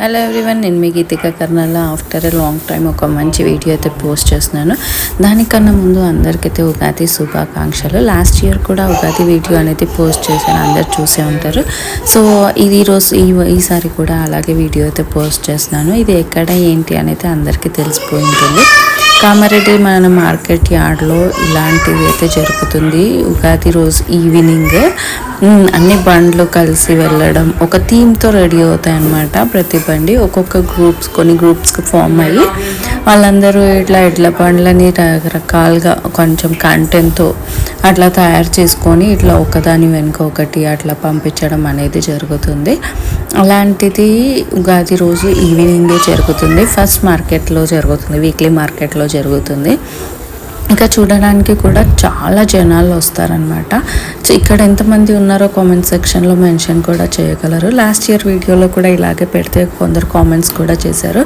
Hello everyone నేను మీ Geethika Karnala. After a long time ఒక మంచి వీడియో అయితే పోస్ట్ చేస్తున్నాను. దానికన్నా ముందు అందరికైతే ఉగాది శుభాకాంక్షలు. లాస్ట్ ఇయర్ కూడా ఉగాది వీడియో అనేది పోస్ట్ చేశాను. అందరు చూసే ఉంటారు. సో ఇది రోజు ఈ ఈసారి కూడా అలాగే వీడియో అయితే పోస్ట్ చేస్తున్నాను. ఇది ఎక్కడ ఏంటి అనేది అందరికీ తెలిసిపోయి ఉంటుంది. కామారెడ్డి మన మార్కెట్ యార్డ్లో ఇలాంటివి అయితే జరుగుతుంది. ఉగాది రోజు ఈవినింగ్ అన్ని బండ్లు కలిసి వెళ్ళడం. ఒక థీమ్తో రెడీ అవుతాయి అనమాట ప్రతి బండి. ఒక్కొక్క గ్రూప్స్ కొన్ని గ్రూప్స్కి ఫామ్ అయ్యి వాళ్ళందరూ ఇట్లా ఎడ్ల బండ్లని రకరకాలుగా కొంచెం కంటెంట్తో అట్లా తయారు చేసుకొని ఇట్లా ఒకదాని వెనుక ఒకటి అట్లా పంపించడం అనేది జరుగుతుంది. అలాంటిది ఉగాది రోజు ఈవినింగే జరుగుతుంది. ఫస్ట్ మార్కెట్లో జరుగుతుంది వీక్లీ మార్కెట్లో జరుగుతుంది. ఇంకా చూడడానికి కూడా చాలా జనాలు వస్తారనమాట ఇక్కడ ఎంతమంది ఉన్నారో కామెంట్ సెక్షన్లో మెన్షన్ కూడా చేయగలరు. లాస్ట్ ఇయర్ వీడియోలో కూడా ఇలాగే పెడితే కొందరు కామెంట్స్ కూడా చేశారు.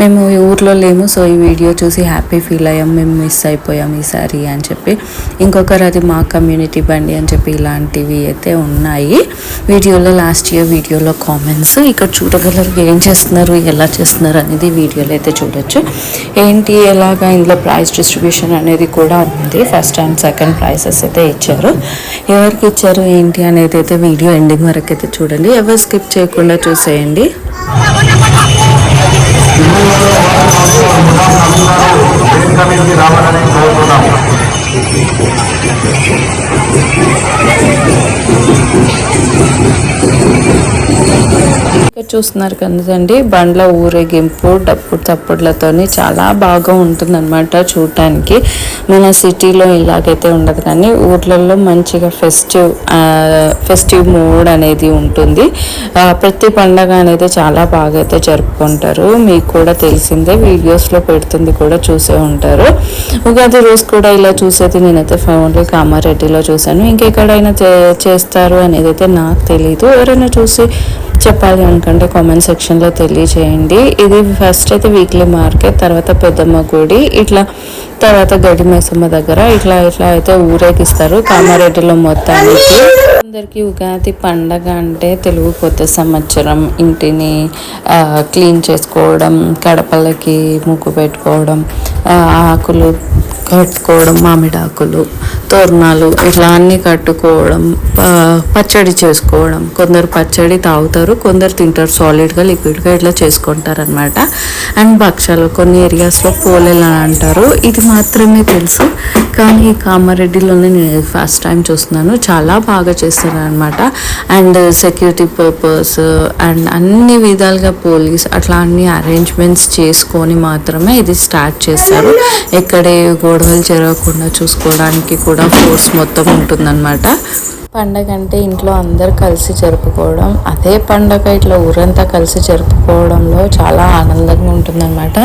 మేము ఈ ఊర్లో లేము సో ఈ వీడియో చూసి హ్యాపీ ఫీల్ అయ్యాం మేము మిస్ అయిపోయాం ఈసారి అని చెప్పి. ఇంకొకరు అది మా కమ్యూనిటీ బండి అని చెప్పి ఇలాంటివి అయితే ఉన్నాయి. వీడియోలో లాస్ట్ ఇయర్ వీడియోలో కామెంట్స్ ఇక్కడ చూడగలరు ఏం చేస్తున్నారు ఎలా చేస్తున్నారు అనేది వీడియోలో అయితే చూడొచ్చు. ఏంటి ఎలాగా ఇందులో ప్రైస్ డిస్ట్రిబ్యూషన్ అనేది కూడా ఉంది. ఫస్ట్ అండ్ సెకండ్ ప్రైసెస్ అయితే ఇచ్చారు. ఎవరికి ఇచ్చారు ఏంటి అనేది అయితే వీడియో ఎండింగ్ వరకు అయితే చూడండి. ఎవరు స్కిప్ చేయకుండా చూసేయండి. రావాలని ఇక్కడ చూస్తున్నారు కదండి బండ్ల ఊరేగింపు డప్పుడు తప్పుడులతోని చాలా బాగా ఉంటుందన్నమాట చూడటానికి మన సిటీలో ఇలాగైతే ఉండదు కానీ ఊర్లలో మంచిగా ఫెస్టివ్ ఫెస్టివ్ మూడ్ అనేది ఉంటుంది. ప్రతి పండగ అనేది చాలా బాగా అయితే జరుపుకుంటారు. మీకు కూడా తెలిసిందే వీడియోస్లో పెడుతుంది కూడా చూసే ఉంటారు. ఉగాది రోజు కూడా ఇలా చూసేది నేనైతే ఫోన్లీ కామారెడ్డిలో చూశాను. ఇంకెక్కడైనా చేస్తారు అనేది అయితే నాకు తెలియదు ఎవరైనా చూసి చెప్పాలి అనుకుంటే కామెంట్ సెక్షన్లో తెలియజేయండి ఇది ఫస్ట్ అయితే వీక్లీ మార్కెట్ తర్వాత పెద్దమ్మ గుడి ఇట్లా తర్వాత గడి మైసమ్మ దగ్గర ఇట్లా ఇట్లా అయితే ఊరేగిస్తారు. కామారెడ్డిలో మొత్తానికి అందరికీ ఉగాది పండగ అంటే తెలుగు కొత్త సంవత్సరం. ఇంటిని క్లీన్ చేసుకోవడం కడపలకి ముగ్గు పెట్టుకోవడం ఆకులు కట్టుకోవడం మామిడాకులు తోరణాలు ఇట్లా అన్నీ కట్టుకోవడం పచ్చడి చేసుకోవడం. కొందరు పచ్చడి తాగుతారు కొందరు తింటారు సాలిడ్గా లిక్విడ్గా ఇట్లా చేసుకుంటారు అనమాట అండ్ భక్షాలు కొన్ని ఏరియాస్లో పోలేలు అని అంటారు. ఇది మాత్రమే తెలుసు. కానీ ఈ కామారెడ్డిలోనే నేను ఫస్ట్ టైం చూస్తున్నాను. చాలా బాగా చేస్తారు అనమాట అండ్ సెక్యూరిటీ పర్పస్ అండ్ అన్ని విధాలుగా పోలీస్ అట్లా అన్ని అరేంజ్మెంట్స్ చేసుకొని మాత్రమే ఇది స్టార్ట్ చేస్తారు ఎక్కడే గొడవలు జరగకుండా చూసుకోవడానికి కూడా ఫోర్స్ మొత్తం ఉంటుందన్నమాట. పండగ అంటే ఇంట్లో అందరు కలిసి జరుపుకోవడం అదే పండగ ఇట్లా ఊరంతా కలిసి జరుపుకోవడంలో చాలా ఆనందంగా ఉంటుందన్నమాట.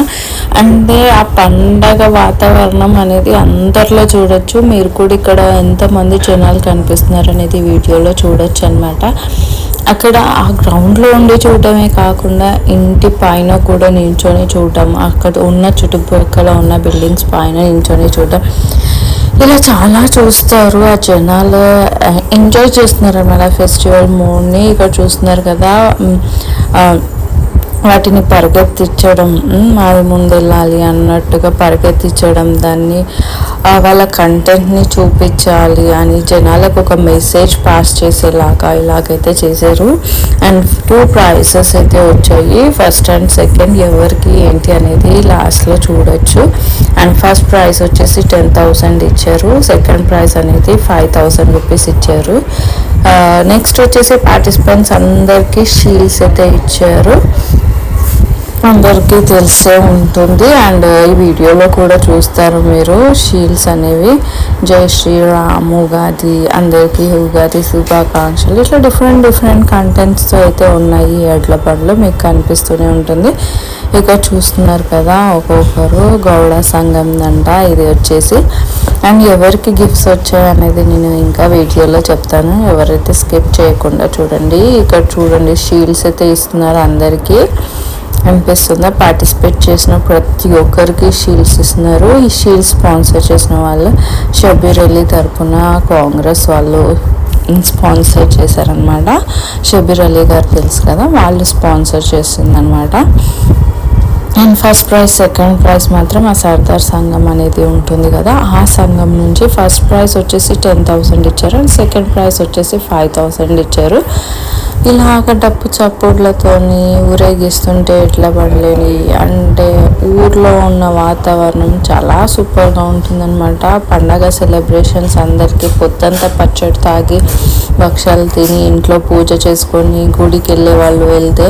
అంటే ఆ పండగ వాతావరణం అనేది అందరిలో చూడొచ్చు. మీరు కూడా ఇక్కడ ఎంతమంది జనాలు కనిపిస్తున్నారు అనేది వీడియోలో చూడొచ్చు అనమాట అక్కడ ఆ గ్రౌండ్లో ఉండి చూడటమే కాకుండా ఇంటి పైన కూడా నించొని చూడటం అక్కడ ఉన్న చుట్టుపక్కల ఉన్న బిల్డింగ్స్ పైన నించొని చూడటం. ఇలా చాలా చూస్తారు ఆ జనాలు. ఎంజాయ్ చేస్తున్నారు అన్నమాట ఫెస్టివల్ మూడ్ని ఇక్కడ చూస్తున్నారు కదా. వాటిని పరిగెత్తించడం మ్, మాది ముందు వెళ్ళాలి అన్నట్టుగా పరిగెత్తించడం దాన్ని వాళ్ళ కంటెంట్ని చూపించాలి అని జనాలకు ఒక మెసేజ్ పాస్ చేసేలాగా ఇలాగైతే చేశారు. అండ్ టూ ప్రైజెస్ అయితే వచ్చాయి. ఫస్ట్ అండ్ సెకండ్ ఎవరికి ఏంటి అనేది లాస్ట్లో చూడొచ్చు. అండ్ ఫస్ట్ ప్రైజ్ వచ్చేసి టెన్ థౌసండ్ ఇచ్చారు. సెకండ్ ప్రైజ్ అనేది ఫైవ్ థౌసండ్ రూపీస్ ఇచ్చారు. నెక్స్ట్ వచ్చేసి పార్టిసిపెంట్స్ అందరికీ షీల్డ్స్ అయితే ఇచ్చారు. అందరికీ తెలిసే ఉంటుంది. అండ్ ఈ వీడియోలో కూడా చూస్తారు మీరు షీల్స్ అనేవి. జై శ్రీరామ్ ఉగాది అందరికీ ఉగాది శుభాకాంక్షలు. ఇట్లా డిఫరెంట్ డిఫరెంట్ కంటెంట్స్తో అయితే ఉన్నాయి ఎడ్ల బండ్లు. మీకు కనిపిస్తూనే ఉంటుంది. ఇక చూస్తున్నారు కదా ఒక్కొక్కరు గౌడ సంఘం దంట ఇది వచ్చేసి. అండ్ ఎవరికి గిఫ్ట్స్ వచ్చాయి అనేది నేను ఇంకా వీడియోలో చెప్తాను. ఎవరైతే స్కిప్ చేయకుండా చూడండి. ఇక్కడ చూడండి షీల్డ్స్ అయితే ఇస్తున్నారు అందరికీ. అనిపిస్తుందా? పార్టిసిపేట్ చేసిన ప్రతి ఒక్కరికి షీల్డ్స్ ఇస్తున్నారు. ఈ షీల్డ్స్ స్పాన్సర్ చేసిన వాళ్ళు షబీర్ అలీ తరపున కాంగ్రెస్ వాళ్ళు స్పాన్సర్ చేశారనమాట షబీర్ అలీ గారు తెలుసు కదా వాళ్ళు స్పాన్సర్ చేసిందనమాట and first prize second prize మాత్రం ఆ సర్దార్ సంఘం అనేది ఉంటుంది కదా. ఆ సంఘం నుంచి ఫస్ట్ ప్రైజ్ వచ్చేసి టెన్ థౌసండ్ ఇచ్చారు. అండ్ సెకండ్ ప్రైజ్ వచ్చేసి ఫైవ్ థౌసండ్ ఇచ్చారు. ఇలాగ డప్పు చప్పుడ్లతోని ఊరేగిస్తుంటే ఎట్లా పడలేని అంటే ఊర్లో ఉన్న వాతావరణం చాలా సూపర్గా ఉంటుందన్నమాట. పండగ సెలబ్రేషన్స్ అందరికీ పొద్దంతా పచ్చడి తాగి భక్ష్యాలు తిని ఇంట్లో పూజ చేసుకొని గుడికి వెళ్ళే వాళ్ళు వెళ్తే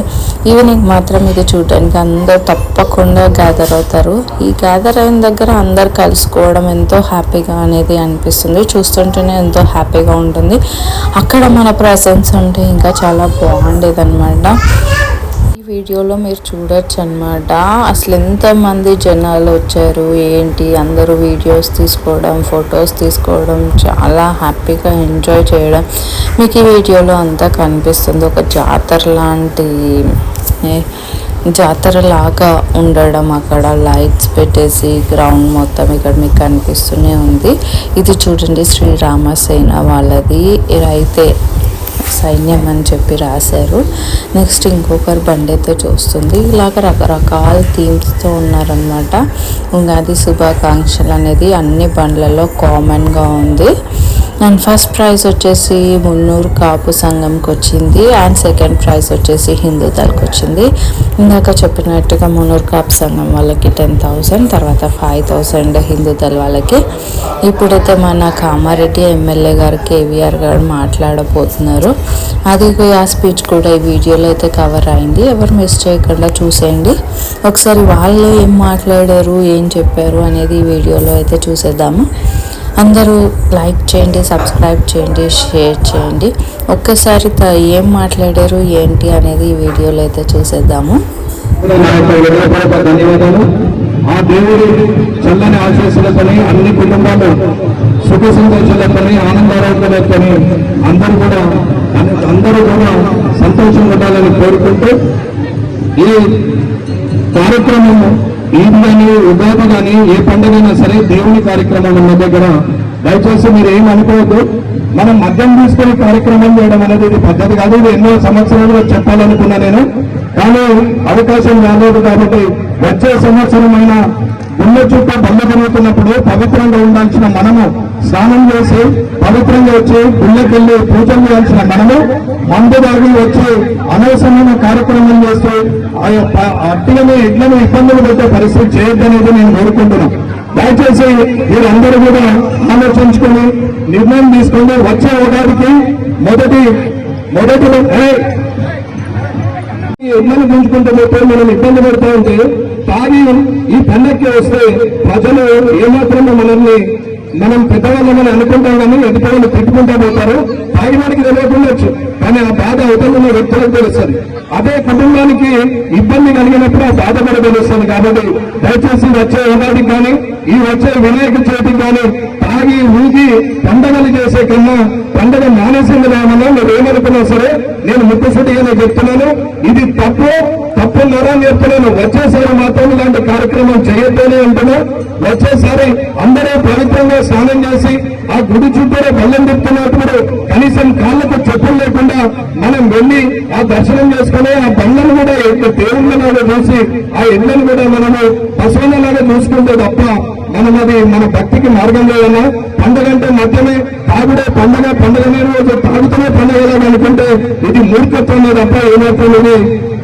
ఈవినింగ్ మాత్రం ఇది చూడడానికి అందరూ తప్పకుండా గ్యాదర్ అవుతారు. ఈ గ్యాదర్ అయిన దగ్గర అందరు కలుసుకోవడం ఎంతో హ్యాపీగా అనేది అనిపిస్తుంది. చూస్తుంటేనే ఎంతో హ్యాపీగా ఉంటుంది. అక్కడ మన ప్రజెన్స్ ఉంటే ఇంకా చాలా బాగుండేది అనమాట వీడియోలో మీరు చూడొచ్చు అనమాట అసలు ఎంతమంది జనాలు వచ్చారు? ఏంటి? అందరూ వీడియోస్ తీసుకోవడం ఫొటోస్ తీసుకోవడం చాలా హ్యాపీగా ఎంజాయ్ చేయడం మీకు ఈ వీడియోలో అంతా కనిపిస్తుంది. ఒక జాతర లాంటి జాతర లాగా ఉండడం అక్కడ. లైట్స్ పెట్టేసి గ్రౌండ్ మొత్తం ఇక్కడ మీకు కనిపిస్తూనే ఉంది. ఇది చూడండి శ్రీరామసేన వాళ్ళది. అయితే సైన్యం అని చెప్పి రాశారు. నెక్స్ట్ ఇంకొకరు బండితో చూస్తుంది. ఇలాగ రకరకాల థీమ్స్తో ఉన్నారనమాట ఉగాది శుభాకాంక్షలు అనేది అన్ని బండ్లలో కామన్గా ఉంది. అండ్ ఫస్ట్ ప్రైజ్ వచ్చేసి మున్నూరు కాపు సంఘంకి వచ్చింది. అండ్ సెకండ్ ప్రైజ్ వచ్చేసి హిందూ దళకి వచ్చింది. ఇందాక చెప్పినట్టుగా మున్నూరు కాపు సంఘం వాళ్ళకి టెన్ థౌసండ్ తర్వాత ఫైవ్ థౌసండ్ హిందూ దళ వాళ్ళకి. ఇప్పుడైతే మన కామారెడ్డి ఎమ్మెల్యే గారు కేవీఆర్ గారు మాట్లాడబోతున్నారు. అది ఆ స్పీచ్ కూడా ఈ వీడియోలో అయితే కవర్ అయింది. ఎవరు మిస్ చేయకుండా చూసేయండి. ఒకసారి వాళ్ళు ఏం మాట్లాడారు ఏం చెప్పారు అనేది ఈ వీడియోలో అయితే చూసేద్దాము. అందరూ లైక్ చేయండి సబ్స్క్రైబ్ చేయండి షేర్ చేయండి. ఒక్కసారి త- ఏం మాట్లాడారు ఏంటి అనేది ఈ వీడియోలో అయితే చూసేద్దాము. ధన్యవాదాలు ఆ దేవుడి చల్లని ఆశీస్సులతోని అన్ని కుటుంబాలు సుఖ సంతోషాలతోని ఆనందారోగ్యాలతోని అందరూ కూడా అందరూ కూడా సంతోషంగా ఉండాలని కోరుకుంటూ ఈ కార్యక్రమం ఈద్ కానీ ఉగాది కానీ ఏ పండుగైనా సరే దేవుని కార్యక్రమం ఉన్న దగ్గర దయచేసి మీరు ఏం అనుకోవద్దు. మనం మద్యం తీసుకుని కార్యక్రమం చేయడం అనేది ఇది పద్ధతి కాదు. ఇది ఎన్నో సంవత్సరాలుగా చెప్పాలనుకున్నా నేను. కానీ అవకాశం రాలేదు కాబట్టి వచ్చే సంవత్సరమైన గుండె చుట్టూ బండ జరుగుతున్నప్పుడు పవిత్రంగా ఉండాల్సిన మనము స్నానం చేసి పవిత్రంగా వచ్చి గుళ్ళకెళ్ళి పూజలు చేయాల్సిన మనము మందు దాగి వచ్చి అనవసరమైన కార్యక్రమం చేస్తూ ఆ యొక్క ఇబ్బందులు పెట్టే పరిస్థితి చేయొద్దనేది నేను కోరుకుంటున్నాను. దయచేసి మీరందరూ కూడా ఆలోచించుకొని నిర్ణయం తీసుకొని వచ్చే ఉగాదికి మొదటి మొదటి ఏయ్! ఈ పెంచుకుంటూ పోతే మనం ఇబ్బంది పడుతూ ఉంటే తాగి ఈ పండక్కి వస్తే ప్రజలు ఏమాత్రమో మనల్ని మనం పెద్దవాళ్ళమని అనుకుంటాం కానీ ఎదుటి తిట్టుకుంటా పోతారు తాగినాడికి తెలియకుండా బాధ అవతల వ్యక్తులకు తెలుస్తుంది. అదే కుటుంబానికి ఇబ్బంది కలిగినప్పుడు ఆ బాధ కూడా తెలుస్తుంది కాబట్టి దయచేసి వచ్చే ఉగాదికి కానీ ఈ వచ్చే వినాయక చవితికి కానీ తాగి ఊగి పండగలు చేసే కన్నా పండగ మానేసింది రామన్నా మీరు ఏమనుకున్నా సరే నేను ముక్కుసూటిగానే చెప్తున్నాను. ఇది తప్పు తప్పు నరాన్ని చెప్తున్నాను. వచ్చేసారి మాత్రం ఇలాంటి కార్యక్రమం చేయొద్దనే అంటున్నా. వచ్చేసారి అందరూ పవిత్రంగా స్నానం చేసి ఆ గుడి చుట్టూరే బల్లం తిప్పుతున్నప్పుడు కనీసం కాళ్ళకు చెప్పులు లేకుండా మనం వెళ్ళి ఆ దర్శనం చేసుకుని ఆ బండను కూడా దేవుళ్ళ దేవుళ్ళలాగా చూసి ఆ ఎడ్లను కూడా మనము పశువులలాగా చూసుకుంటే తప్ప మనం అది మన భక్తికి మార్గం లేదన్నా పండుగ అంటే మధ్యమే తాగుడే పండుగ పండుగనే రోజు తాగుతూనే పండుగ అనుకుంటే ఇది మూర్ఖత్వమే తప్ప ఏమాత్రం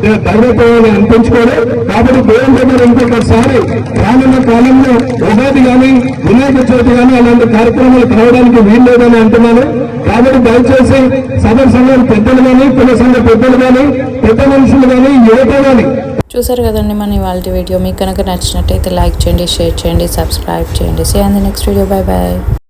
ఇది దైవత్వం అనిపించుకోలే కాబట్టి దేవుని దగ్గర ఇంకొకసారి రానున్న కాలంలో ఉగాది కానీ వినాయక చవితి కానీ అలాంటి కార్యక్రమాలు కావడానికి వీల్లేదని అంటున్నాను. కాబట్టి దయచేసి సదర్ సంఘం పెద్దలు కానీ పిల్ల సంఘ పెద్దలు కానీ పెద్ద మనుషులు కానీ యువత కానీ చూసారు కదండి మన ఇవాళ వీడియో. మీకు కనుక నచ్చినట్టయితే లైక్ చేయండి షేర్ చేయండి సబ్స్క్రైబ్ చేయండి. Say and next video bye bye